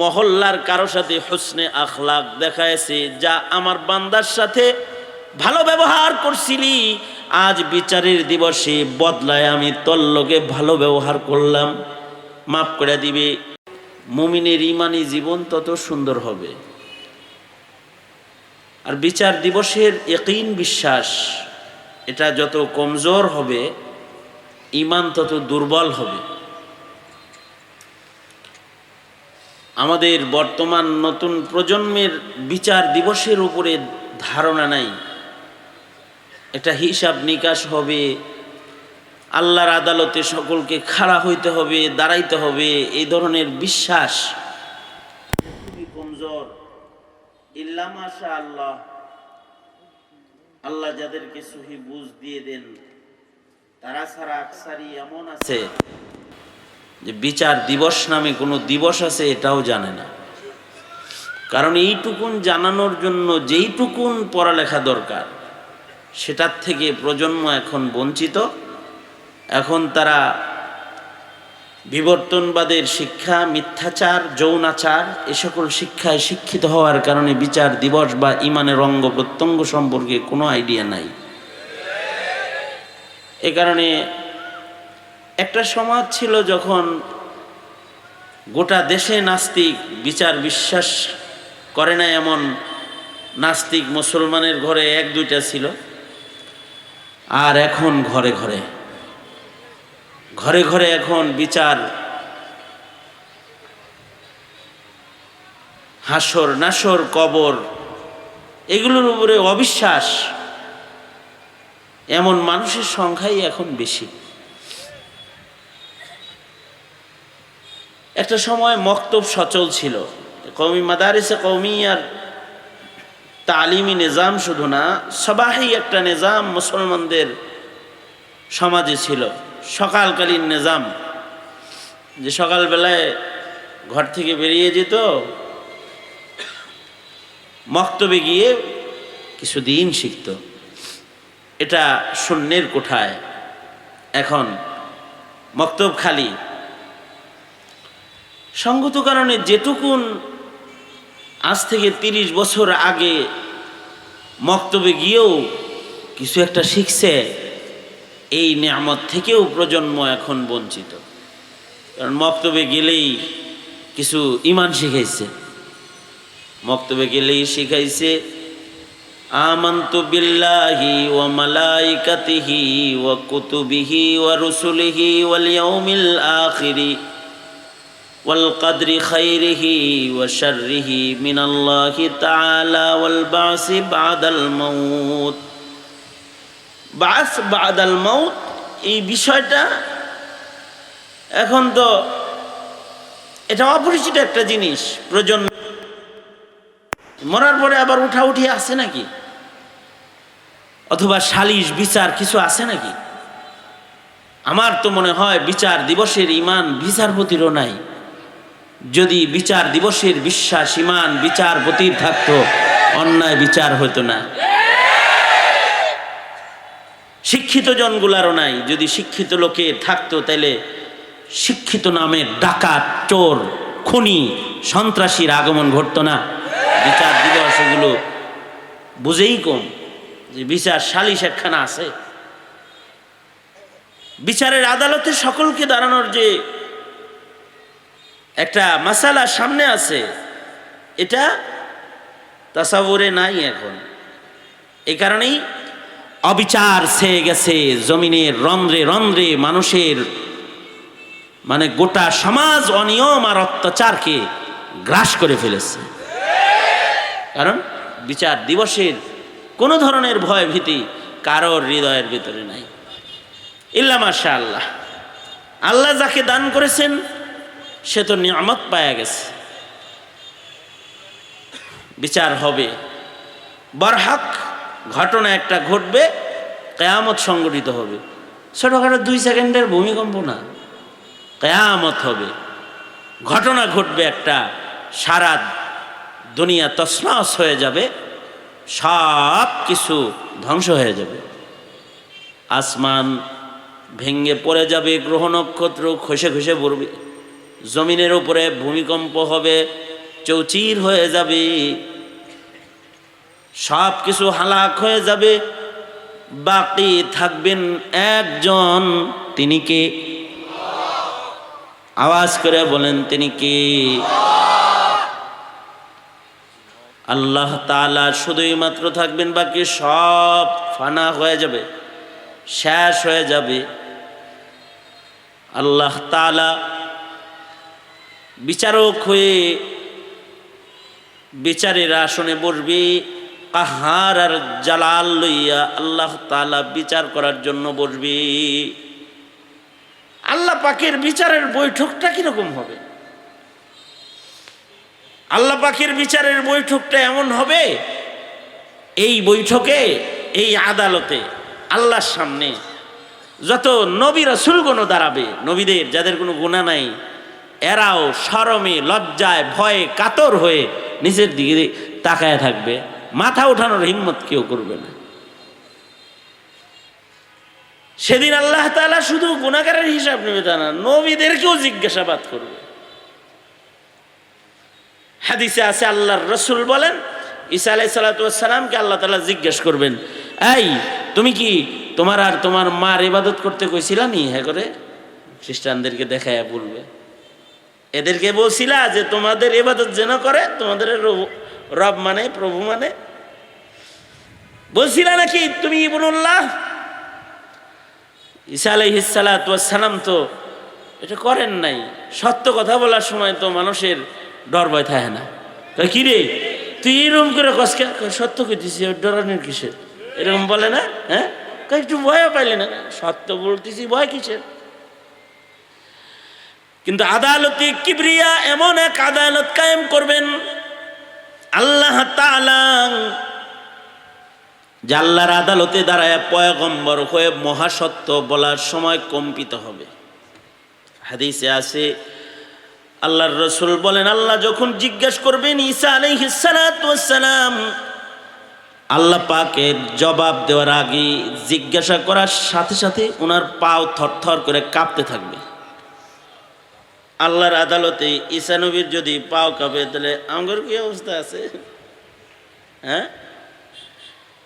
মহল্লার কারও সাথে হুসনে আখলাক দেখাইছি, যা আমার বান্দার সাথে ভালো ব্যবহার করছিলি, আজ বিচারের দিবসে বদলায় আমি তোর লোকে ভালো ব্যবহার করলাম। মাফ করে দিবে, মুমিনের ইমানি জীবন তত সুন্দর হবে। আর বিচার দিবসের একইন বিশ্বাস, এটা যত কমজোর হবে, ইমান তত দুর্বল হবে। আমাদের বর্তমান নতুন প্রজন্মের বিচার দিবসের উপরে ধারণা নাই। এটা হিসাব নিকাশ হবে, আল্লাহর আদালতে সকলকে খাড়া হইতে হবে, দাঁড়াইতে হবে, এই ধরনের বিশ্বাস। কমজোর। ইল্লা মাশা আল্লাহ আল্লাহ যাদেরকে সহি বুঝ দিয়ে দেন, তারা ছাড়া আকসারি এমন আছে। যে বিচার দিবস নামে কোনো দিবস আছে এটাও জানে না। কারণ এইটুকুন জানানোর জন্য যেইটুকুন পড়ালেখা দরকার, সেটার থেকে প্রজন্ম এখন বঞ্চিত। এখন তারা বিবর্তনবাদের শিক্ষা, মিথ্যাচার, যৌনাচার, এ সকল শিক্ষায় শিক্ষিত হওয়ার কারণে বিচার দিবস বা ইমানের অঙ্গ প্রত্যঙ্গ সম্পর্কে কোনো আইডিয়া নাই। এ কারণে একটা সমাজ ছিল যখন গোটা দেশে নাস্তিক বিচার বিশ্বাস করে না এমন নাস্তিক মুসলমানের ঘরে এক দুইটা ছিল, আর এখন ঘরে ঘরে। ঘরে ঘরে এখন বিচার, হাসর নাসর, কবর, এগুলোর উপরে অবিশ্বাস। এমন মানুষের সংখ্যাই এখন বেশি। একটা সময় মক্তব সচল ছিল। কৌমি মাদারিসে আর তালিমি নিজাম শুধু না সবাই একটা নিজাম মুসলমানদের সমাজে ছিল। সকালকালীন নিজাম, যে সকালবেলায় ঘর থেকে বেরিয়ে যেত, মক্তবে গিয়ে কিছু দিন শিখত। এটা শূন্যের কোঠায়। এখন মক্তব খালি। সঙ্গত কারণে যেটুকুন আজ থেকে তিরিশ বছর আগে মক্তবে গিয়েও কিছু একটা শিখছে, এই নিয়ামত থেকেও প্রজন্ম এখন বঞ্চিত। কারণ মক্তবে গেলেই কিছু ইমান শিখাইছে। মক্তবে গেলেই শিখাইছে, আমন্ত বিল্লাহি ওয়া মালাইকাতিহি ওয়া কুতুবিহি ওয়া রুসুলিহি ওয়াল আখিরি। والقدر خيره وشره من الله تعالى والبعث بعد الموت বাস বাদাল মৌত এই বিষয়টা এখন তো এটা অপরিচিত একটা জিনিস প্রজন্ম মরার পরে আবার উঠা উঠি আছে নাকি অথবা সালিশ বিচার কিছু আছে নাকি আমার তো মনে হয় বিচার দিবসের ইমান বিচারপতিরও নাই যদি বিচার দিবসের বিশ্বাস, ইমান, বিচার বিচারপতির থাকতো, অন্যায় বিচার হতো না। শিক্ষিত জনগুলারও নাই। যদি শিক্ষিত লোকে থাকতো তাহলে শিক্ষিত নামে ডাকাত, চোর, খুনি, সন্ত্রাসীর আগমন ঘটতো না। বিচার দিবস এগুলো বুঝেই কম যে বিচার সালিশ একখানা আছে। বিচারের আদালতে সকলকে দাঁড়ানোর যে একটা মাসালা সামনে আছে। এটা তাসাবরে নাই এখন। এই কারণেই অবিচার ছেয়ে গেছে জমিনের রন্ধ্রে রন্ধ্রে মানুষের মানে গোটা সমাজ অনিয়ম আর অত্যাচারকে গ্রাস করে ফেলেছে। কারণ বিচার দিবসের কোনো ধরনের ভয় ভীতি কারোর হৃদয়ের ভিতরে নাই। ইল্লা মাশা আল্লাহ আল্লাহ যাকে দান করেছেন সে তো নিয়ামত পায়া গেছে। বিচার হবে। বরহাক ঘটনা একটা ঘটবে, কেয়ামত সংগঠিত হবে। ছোটোখাটো দুই সেকেন্ডের ভূমিকম্প না, কেয়ামত হবে। ঘটনা ঘটবে একটা, সারা দুনিয়া তসমাস হয়ে যাবে, সব কিছু ধ্বংস হয়ে যাবে। আসমান ভেঙ্গে পড়ে যাবে, গ্রহ নক্ষত্র খসে খসে পড়বে। জমিনের উপরে ভূমিকম্প হবে, চৌচির হয়ে যাবে সব কিছু হালাক হয়ে যাবে, বাকি থাকবেন একজন, তিনি কে? আওয়াজ করে বলেন, তিনি কে? আল্লাহ তালা শুধুই মাত্র থাকবেন, বাকি সব ফানা হয়ে যাবে, শেষ হয়ে যাবে। আল্লাহ তাআলা বিচারক হয়ে বিচারের আসনে বসবে, কাহার আর জালাল লইয়া আল্লাহ তালা বিচার করার জন্য বসবে। আল্লাহ পাকের বিচারের বৈঠকটা কীরকম হবে? আল্লাহ পাকের বিচারের বৈঠকটা এমন হবে, এই বৈঠকে, এই আদালতে, আল্লাহর সামনে, যত নবী রসুলগণও দাঁড়াবে, নবীদের যাদের কোনো গুণা নাই এরাও সরমে, লজ্জায়, ভয়ে কাতর হয়ে নিচের দিকে তাকায় থাকবে। মাথা ওঠানোর হিম্মত কেউ করবে না। সেদিন আল্লাহ তাআলা শুধু গুণাগারের হিসাব নেবে তা না নবীদেরকেও জিজ্ঞাসাবাদ করবে। হাদিসে আছে, আল্লাহর রসুল বলেন, ঈসা আলাই সালাতামকে আল্লাহ তালা জিজ্ঞেস করবেন, এই, তুমি কি তোমার আর তোমার মার ইবাদত করতে কইছিলা নি? হ্যাঁ করে খ্রিস্টানদেরকে দেখায় বলবে। এদেরকে বলছিলা যে তোমাদের এবাদত যেন করে, তোমাদের রব- মানে প্রভু মানে। বলছিলা নাকি, তুমি ইবনুল্লাহ? ঈসা আলাইহিসালাম তো এটা করেন নাই। সত্য কথা বলার সময় তো মানুষের ডর ভয় থাকে না। কি রে? তুই এরকম করে কসকে সত্য কইতেছি ডরানোর কিসের? এরকম বলে না হ্যাঁ? একটু ভয়ও পাইলে না? সত্য বলতেছি, ভয় কিসের? কিন্তু আদালতে কিবরিয়া এমন এক আদালত কায়েম করবেন, আল্লাহ যে আল্লাহর আদালতে দাঁড়ায় পয়গম্বর হয়ে মহাসত্য বলার সময় কম্পিত হবে। হাদিসে আছে, আল্লাহর রসুল বলেন, আল্লাহ যখন জিজ্ঞেস করবেন, ঈসা আলাইহিসসালাম আল্লাহ পাকের জবাব দেওয়ার আগে জিজ্ঞাসা করার সাথে সাথে ওনার পাও থরথর করে কাঁপতে থাকবে। আল্লাহর আদালতে ঈশানবীর যদি পাও কাপে, তাহলে আমার কি অবস্থা আছে? হ্যাঁ?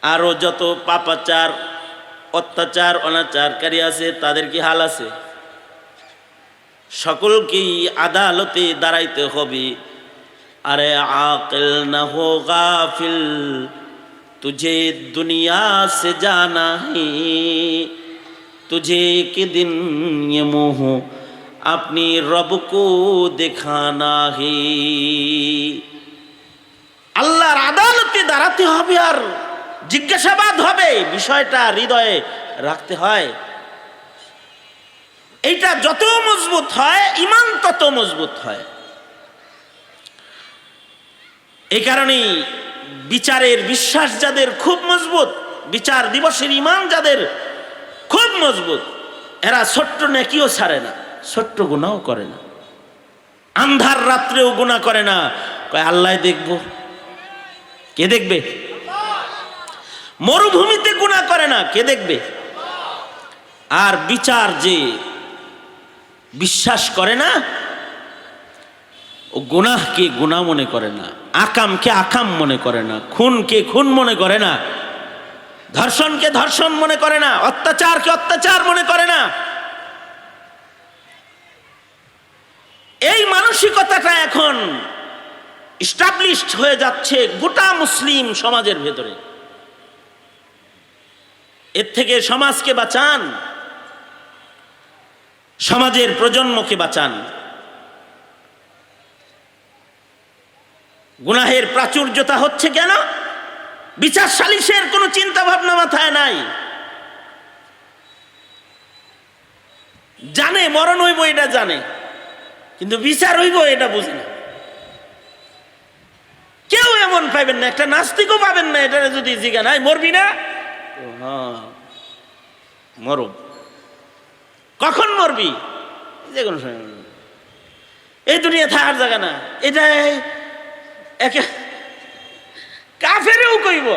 আরও যত পাপাচার, অত্যাচার, অনাচারকারী আছে, তাদের কি হাল আছে? সকলকেই আদালতে দাঁড়াইতে হবে। আরে আকেল না হো গাফিল, তুঝে দুনিয়া সে জানা হি তুঝে কে দিন মোহ अपनी रब को दिखाना है আল্লাহর আদালতে দাঁড়াতে হবে আর জিজ্ঞাসাবাদ হবে বিষয়টা হৃদয়ে রাখতে হয় এইটা যত মজবুত হয় ইমান তত মজবুত হয় এই কারণেই বিচারের বিশ্বাস যাদের খুব মজবুত বিচার দিবসের ইমান যাদের খুব মজবুত এরা ছোট্ট নেকিও ছাড়ে না ছোট্ট গুণাও করে না। আন্ধার রাত্রেও গুণা করে না। কয়, আল্লাহ দেখব। কে দেখবে? মরুভূমিতে গুণা করে না। কে দেখবে? আর বিচার যে বিশ্বাস করে না, ও গুনাহকে গুনাহ মনে করে না, আকামকে আকাম মনে করে না, খুনকে খুন মনে করে না, ধর্ষণকে ধর্ষণ মনে করে না, অত্যাচারকে অত্যাচার মনে করে না এই মানসিকতাটা এখন স্টাবলিশড হয়ে যাচ্ছে গোটা মুসলিম সমাজের ভেতরে। এর থেকে সমাজকে বাঁচান, সমাজের প্রজন্মকে বাঁচান। গুনাহের প্রাচুর্যতা হচ্ছে কেন? বিচার সালিশের কোনো চিন্তা ভাবনা মাথায় নাই। জানে, মরণ হইব এটা জানে। কিন্তু বিচার হইব এটা বুঝে না। কেউ এমন পাইবেন না একটা নাস্তিকও পাবেন না এটা যদি জিজ্ঞা নাই মরবি না? হ্যাঁ মরব কখন মরবি? যে কোনো সময় এই দুনিয়া থাকার জায়গা না এটা একে কাফেরেও কইব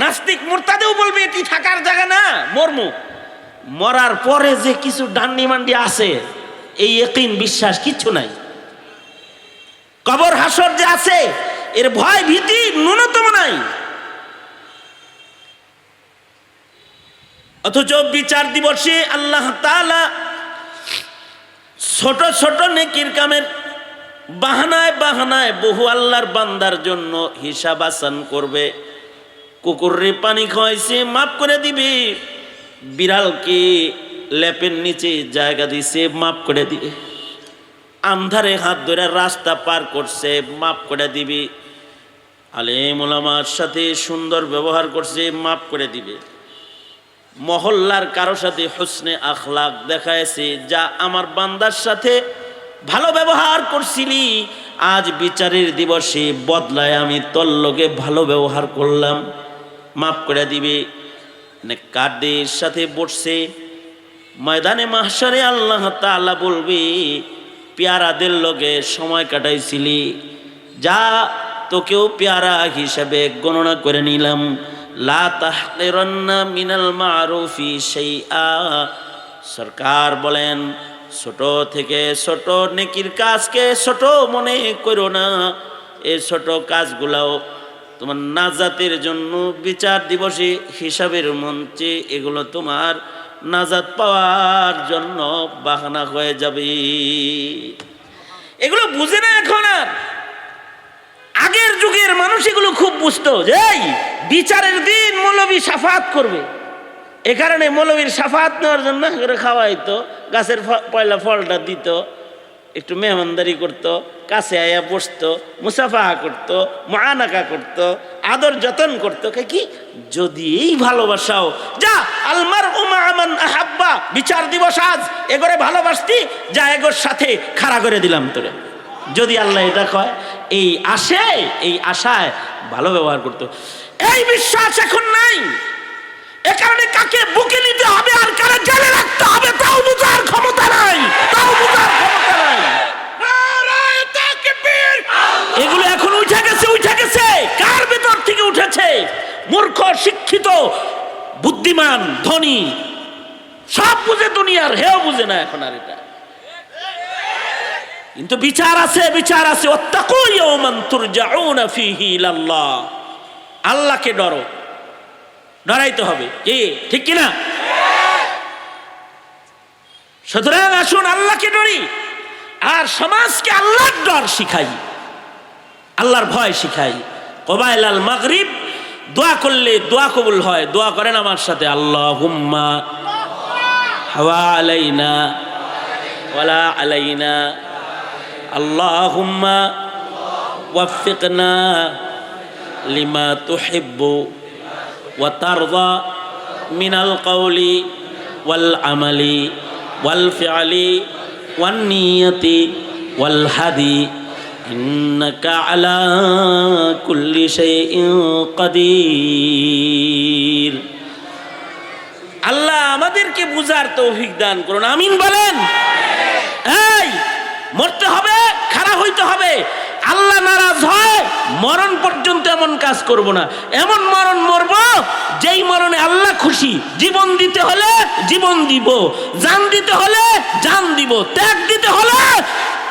নাস্তিক মুরতাদেও বলবে এটি থাকার জায়গা না মরমু। মরার পরে যে কিছু ডান্ডি মান্ডি আছে এই একিন বিশ্বাস, কিচ্ছু নাই। কবর হাসর যে আছে, এর ভয়, ভীতি ন্যূনতম নাই। অথচ বিচার দিবসে আল্লাহ তাআলা ছোট ছোট নেকির কামের বাহানায় বাহানায় বহু আল্লাহর বান্দার জন্য হিসাব আসান করবে। কুকুররে পানি খাওয়াইছে মাফ করে দিবে। বিড়ালকে লেপের নিচে জায়গা দিছে মাফ করে দিবে। আন্ধারে হাত ধরে রাস্তা পার করছে মাফ করে দিবি। আলেম ওলামার সাথে সুন্দর ব্যবহার করছে মাফ করে দিবে। মহল্লার কারও সাথে হোসনে আখলাক দেখাইছে, যা আমার বান্দার সাথে ভালো ব্যবহার করছিলি, আজ বিচারের দিবসে বদলায় আমি তোর লগে ভালো ব্যবহার করলাম মাফ করে দিবে। কার্ডের সাথে বসছে ময়দানে মাহসারে আল্লাহ তাআলা বলবে, পেয়ারাদের লগে সময় কাটাইছিলি, যা তোকেও পেয়ারা হিসাবে গণনা করে নিলাম। লা মারুফি শাইআ। সরকার বলেন, ছোট থেকে ছোট নেকির কাজকে ছোট মনে করো না। এই ছোট কাজগুলাও তোমার নাজাতের জন্য বিচার দিবসে হিসাবের মঞ্চে এগুলো তোমার নাজাত পাওয়ার জন্য বাহানা হয়ে যাবে। এগুলো বুঝে না এখন আর। আগের যুগের মানুষ এগুলো খুব বুঝতো যে বিচারের দিন মৌলবী সাফাত করবে। এ কারণে মৌলবীর সাফাত নেওয়ার জন্য খাওয়াইতো, গাছের পয়লা ফলটা দিত একটু মেহমানদারি করতো, কাছে আয়া বসতো, মুসাফাহা করতো মানাকা করতো, আদর যতন করতো, কে যদি এই ভালোবাসাও, যা আলমার উমা আমান আহাব্বা, বিচার দিবস আজ এগরে ভালোবাসতি, যা এগোর সাথে খাড়া করে দিলাম তোরে। যদি আল্লাহ এটা কয়, এই আশে এই আশায় ভালো ব্যবহার করতো। এই বিশ্বাস এখন নাই এ কারণে কাকে বুকে নিতে হবে আর কারে জেলে রাখতে হবে তাও বুঝার ক্ষমতা নাই তাও বুঝার ক্ষমতা নাই এগুলো এখন উঠে গেছে উঠে গেছে কার ভেতর থেকে উঠেছে মূর্খ শিক্ষিত বুদ্ধিমান ধনী। সব বুঝে দুনিয়ার, হেও বুঝে না এখন আর এটা। কিন্তু বিচার আছে বিচার আছে। আল্লাহকে ডরো। ডরাইতে হবে। কি ঠিক কি না সুতরাং আসুন আল্লাহকে ডরি। আর সমাজকে আল্লাহর ডর শিখাই। আল্লাহর ভয় শিখাই। কবাইল আল মাগরিব দোয়া করলে দোয়া কবুল হয়, দোয়া করেন আমার সাথে আল্লাহ হুম্মা হাওয়া আলাইনা ওলা আলাইনা আল্লাহ হুম্মা ওয়াফিকনা লিমা তুহিব্বু ওয়া তারদা মিনাল কৌলি ওয়াল আমালি ওয়াল ফিআলি ওয়ান নিয়তি ওয়াল হাদি। إنك على كل شيء قدير আল্লাহ আমাদেরকে বুঝার তৌফিক দান করুন আমিন বলেন এই মরতে হবে খারাপ হইতে হবে আল্লাহ নারাজ হয় মরণ পর্যন্ত এমন কাজ করব না এমন মরণ মরব যেই মরণে আল্লাহ খুশি জীবন দিতে হলে জীবন দিব জান দিতে হলে জান দিব ত্যাগ দিতে হলে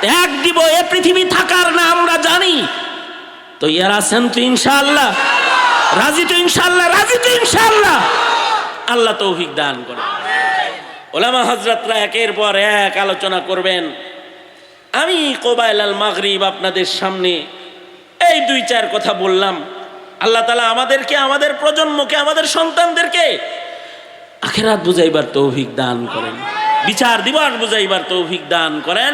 ত্যাগ দিব এ পৃথিবী থাকার না, আমরা জানি। তো ইয়ার আছেন তো ইনশাআল্লাহ। রাজি তো ইনশাআল্লাহ, রাজি তো ইনশাআল্লাহ। আল্লাহ তৌফিক দান করে। ওলামা হজরতরা একের পর এক আলোচনা করবেন। আমি কোবাইল আল মাগরিব আপনাদের সামনে এই দুই চার কথা বললাম। আল্লাহ তালা আমাদেরকে, আমাদের প্রজন্মকে, আমাদের সন্তানদেরকে আখেরাত বুঝাইবার তৌফিক দান করেন। বিচার দিবস বুঝাইবার তৌফিক দান করেন।